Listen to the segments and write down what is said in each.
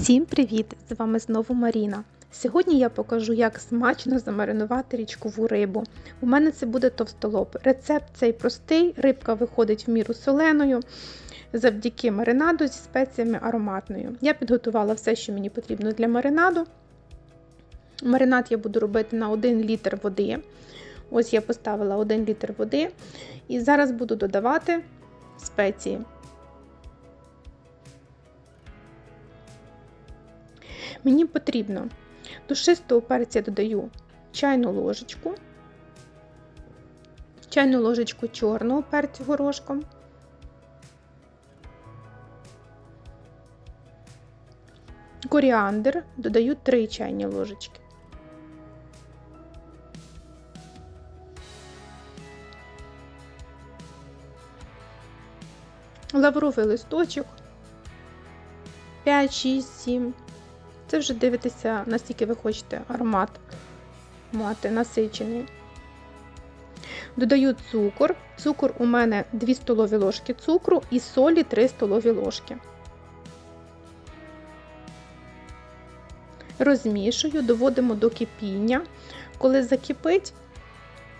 Всім привіт! З вами знову Маріна. Сьогодні я покажу, як смачно замаринувати річкову рибу. У мене це буде товстолоб. Рецепт цей простий, рибка виходить в міру соленою завдяки маринаду зі спеціями ароматною. Я підготувала все, що мені потрібно для маринаду. Маринад я буду робити на 1 літр води. Ось я поставила 1 літр води і зараз буду додавати спеції. Мені потрібно душистого перця додаю чайну ложечку, чайну ложечку чорного перцю горошком, коріандр додаю 3 чайні ложечки. Лавровий листочок 5, 6, 7. Це вже дивитеся, наскільки ви хочете аромат мати насичений. Додаю цукор. Цукор у мене 2 столові ложки цукру і солі 3 столові ложки. Розмішую, доводимо до кипіння. Коли закипить,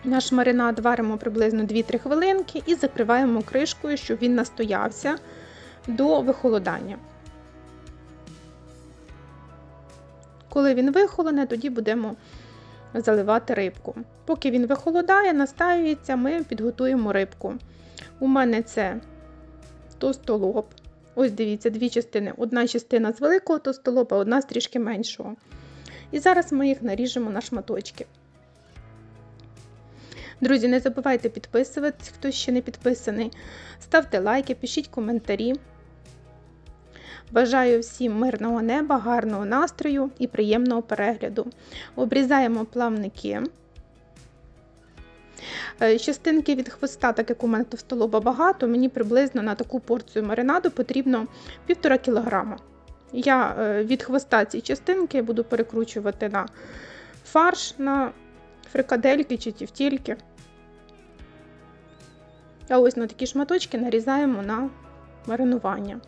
наш маринад варимо приблизно 2-3 хвилинки і закриваємо кришкою, щоб він настоявся до вихолодання. Коли він вихолоне, тоді будемо заливати рибку. Поки він вихолодає, настаюється, ми підготуємо рибку. У мене це тостолоб. Ось дивіться, дві частини. Одна частина з великого тостолоба, одна з трішки меншого. І зараз ми їх наріжемо на шматочки. Друзі, не забувайте підписуватись, хто ще не підписаний. Ставте лайки, пишіть коментарі. Бажаю всім мирного неба, гарного настрою і приємного перегляду. Обрізаємо плавники. Е, частинки від хвоста, так як у мене товстолоба багато, мені приблизно на таку порцію маринаду потрібно 1,5 кг. Я е, від хвоста ці частинки буду перекручувати на фарш, на фрикадельки чи тівтільки. А ось на такі шматочки нарізаємо на маринування.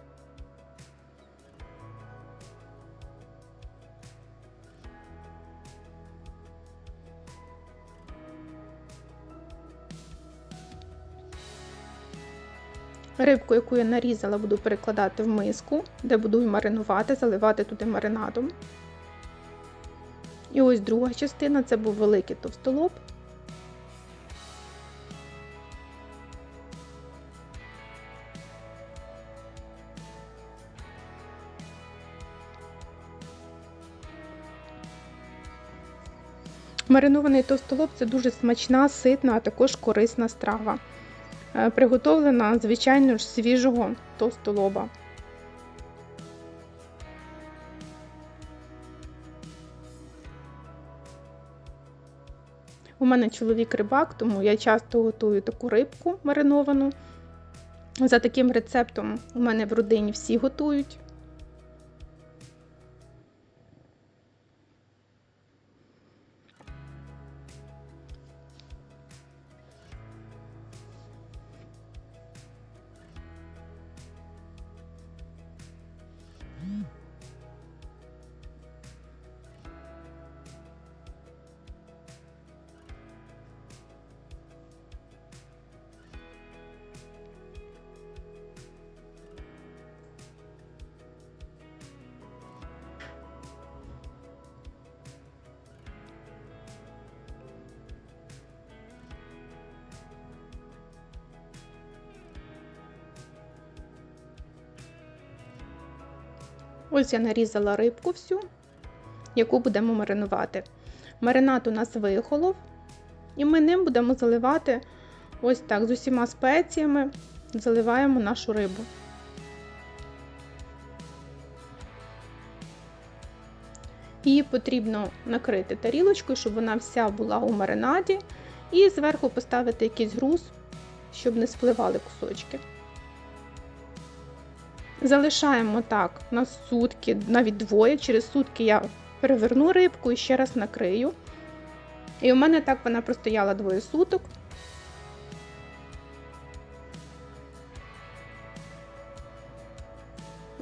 Рибку, яку я нарізала, буду перекладати в миску, де буду маринувати, заливати туди маринадом. І ось друга частина це був великий товстолоб. Маринований товстолоб це дуже смачна, ситна, а також корисна страва. Е, приготовлена, звичайно ж, свіжого товстолоба. У мене чоловік рибак, тому я часто готую таку рибку мариновану. За таким рецептом у мене в родині всі готують. Ось я нарізала рибку всю, яку будемо маринувати. Маринад у нас вихолов, і ми ним будемо заливати ось так, з усіма спеціями заливаємо нашу рибу. Її потрібно накрити тарілочкою, щоб вона вся була у маринаді, і зверху поставити якийсь груз, щоб не спливали кусочки. Залишаємо так на сутки, навіть двоє. Через сутки я переверну рибку і ще раз накрию. І у мене так вона простояла двоє суток.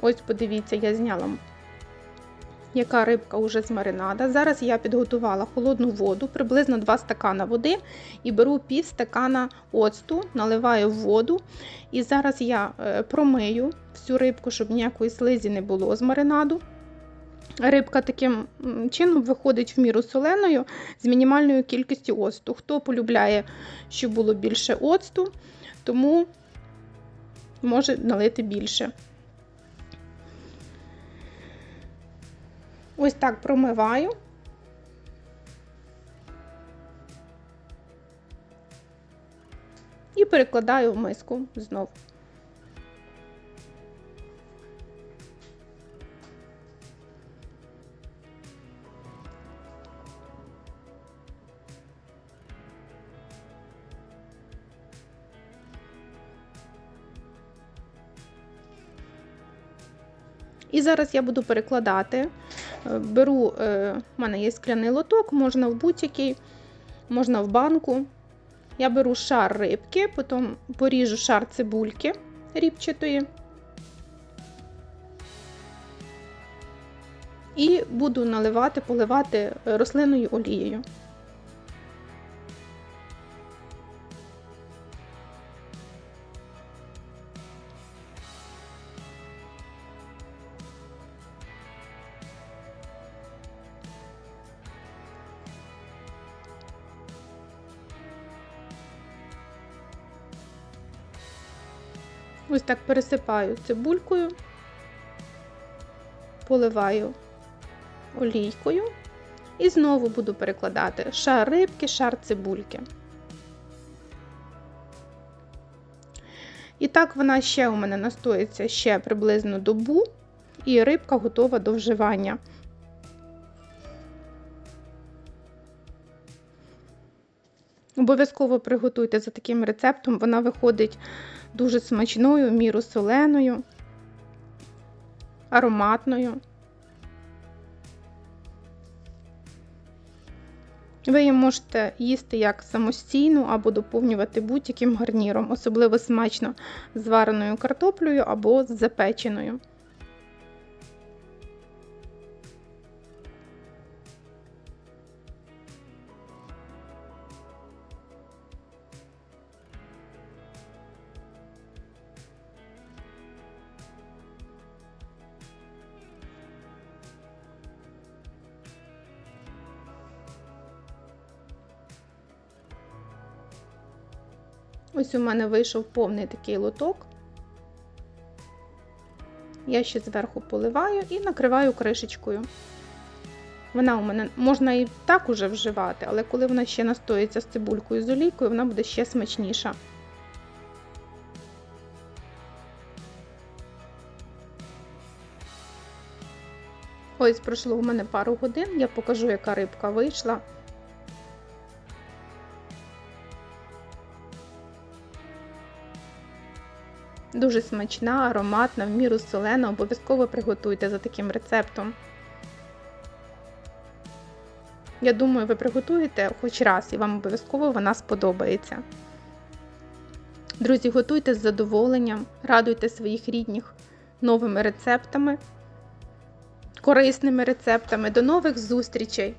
Ось, подивіться, я зняла яка рибка вже з маринада. Зараз я підготувала холодну воду, приблизно 2 стакана води, і беру пів стакана оцту, наливаю в воду. І зараз я е, промию всю рибку, щоб ніякої слизі не було з маринаду. Рибка таким чином виходить в міру соленою з мінімальною кількістю оцту. Хто полюбляє, щоб було більше оцту, тому може налити більше. Ось так промиваю. І перекладаю в миску знову. І зараз я буду перекладати. Беру, в мене є скляний лоток, можна в будь-який, можна в банку. Я беру шар рибки, потім поріжу шар цибульки рібчатої. І буду наливати, поливати рослинною олією. Ось так пересипаю цибулькою, поливаю олійкою і знову буду перекладати шар рибки, шар цибульки. І так вона ще у мене настоїться ще приблизно добу, і рибка готова до вживання. Обов'язково приготуйте за таким рецептом, вона виходить дуже смачною, міру соленою, ароматною. Ви її можете їсти як самостійну або доповнювати будь-яким гарніром, особливо смачно з вареною картоплею або з запеченою. Ось у мене вийшов повний такий лоток. Я ще зверху поливаю і накриваю кришечкою. Вона у мене можна і так уже вживати, але коли вона ще настоїться з цибулькою з олійкою, вона буде ще смачніша. Ось пройшло у мене пару годин, я покажу, яка рибка вийшла. Дуже смачна, ароматна, в міру солена, обов'язково приготуйте за таким рецептом. Я думаю, ви приготуєте хоч раз і вам обов'язково вона сподобається. Друзі, готуйте з задоволенням, радуйте своїх рідних новими рецептами, корисними рецептами. До нових зустрічей!